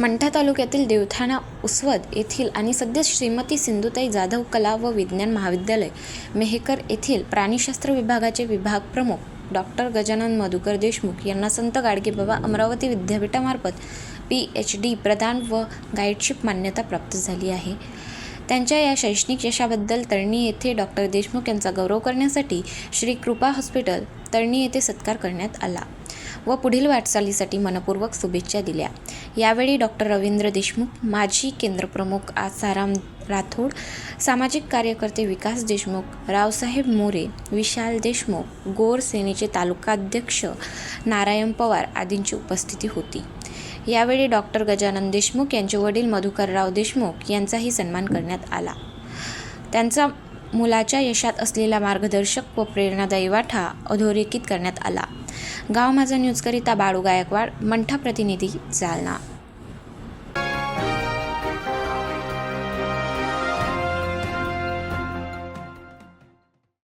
मंठा तालुक्यातील देवठाणा उसवद येथील आणि सध्या श्रीमती सिंधुताई जाधव कला व विज्ञान महाविद्यालय मेहकर येथील प्राणीशास्त्र विभागाचे विभाग प्रमुख डॉक्टर गजानन मधुकर देशमुख यांना संत गाडगेबाबा अमरावती विद्यापीठामार्फत पी एच डी प्रदान व गाईडशिप मान्यता प्राप्त झाली आहे. त्यांच्या या शैक्षणिक यशाबद्दल तळणी येथे डॉक्टर देशमुख यांचा गौरव करण्यासाठी श्री कृपा हॉस्पिटल तळणी येथे सत्कार करण्यात आला. व पुढील वाटचालीसाठी मनपूर्वक शुभेच्छा दिल्या. यावेळी डॉक्टर रवींद्र देशमुख माजी केंद्रप्रमुख आसाराम राठोड सामाजिक कार्यकर्ते विकास देशमुख रावसाहेब मोरे विशाल देशमुख गोर सेनेचे तालुकाध्यक्ष नारायण पवार आदींची उपस्थिती होती. यावेळी डॉक्टर गजानन देशमुख यांचे वडील मधुकरराव देशमुख यांचाही सन्मान करण्यात आला. त्यांचा मुलाच्या यशात असलेला मार्गदर्शक व प्रेरणादायी वाटा अधोरेखित करण्यात आला. गाव माझा न्यूजकरिता बाळू गायकवाड मंठा प्रतिनिधी जालना.